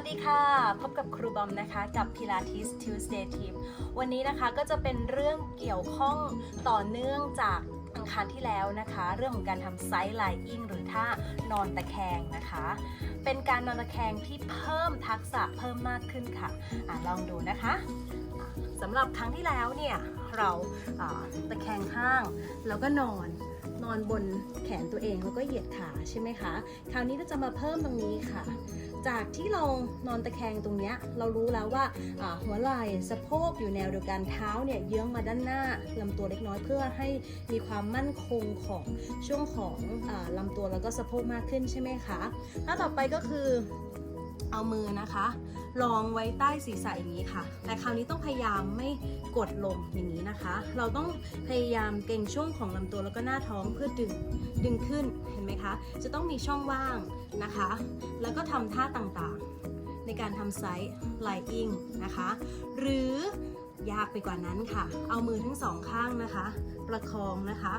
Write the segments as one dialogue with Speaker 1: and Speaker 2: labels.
Speaker 1: วัสดีค่ะ พบกับครูบอมนะคะกับ Pilates Tuesday Tip วันนี้นะคะก็จะเป็นเรื่องเกี่ยวข้องต่อเนื่องจากอังคารที่แล้วนะคะ เรื่องของการทำไซส์ไลน์อิงหรือท่านอนตะแคงนะคะ เป็นการนอนตะแคงที่เพิ่มทักษะเพิ่มมากขึ้นค่ะอะลองดูนะคะสำหรับครั้งที่แล้วเนี่ยเราอ่าตะแคงข้างแล้วก็นอนนอนบนแขนตัวเองแล้วก็เหยียดขาใช่ไหมคะ คราวนี้เราจะมาเพิ่มตรงนี้ค่ะ จากที่เรานอนตะแคงตรงเนี้ยเรารู้แล้วว่าหัวไหล่สะโพกอยู่แนวเดียวกันเท้าเนี่ยเยื้องมาด้านหน้าลำตัวเล็กน้อยเพื่อให้มีความมั่นคงของช่วงของอลำตัวแล้วก็สะโพกมากขึ้นใช่ไหมคะถ้าต่อไปก็คือเอามือนะคะ รองไว้ใต้ศีรษะอย่างนี้ค่ะ แต่คราวนี้ต้องพยายามไม่กดลงอย่างนี้นะคะ เราต้องพยายามเกรงช่วงของลำตัวแล้วก็หน้าท้องเพื่อดึงดึงขึ้นเห็นไหมคะ จะต้องมีช่องว่างนะคะ แล้วก็ทำท่าต่างๆ ในการทำไซส์ไลอิงนะคะ หรือยากไปกว่านั้นค่ะ เอามือทั้งสองข้างนะคะ ประคองนะคะ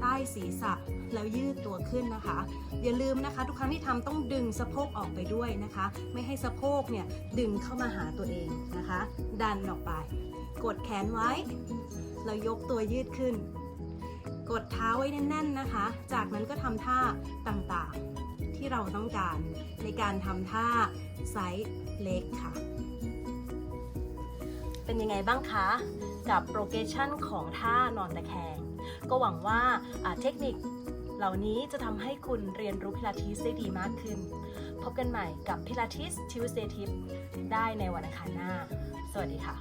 Speaker 1: ใต้ศีรษะ แล้วยืดตัวขึ้นนะคะ อย่าลืมนะคะ ทุกครั้งที่ทำต้องดึงสะโพกออกไปด้วยนะคะ ไม่ให้สะโพกเนี่ยดึงเข้ามาหาตัวเองนะคะ ดันออกไป กดแขนไว้แล้วยกตัวยืดขึ้น กดเท้าไว้แน่นๆนะคะ จากนั้นก็ทำท่าต่างๆที่เราต้องการในการทำท่าไซส์เล็กค่ะ เป็นยังไงบ้างคะกับโปรเกชันของท่านอนตะแคง ก็หวังว่าเทคนิค เหล่านี้จะทำให้คุณเรียนรู้พิลาทิสได้ดีมากขึ้น พบกันใหม่กับพิลาทิสทิวเซทิปได้ในวันอังคารหน้า สวัสดีค่ะ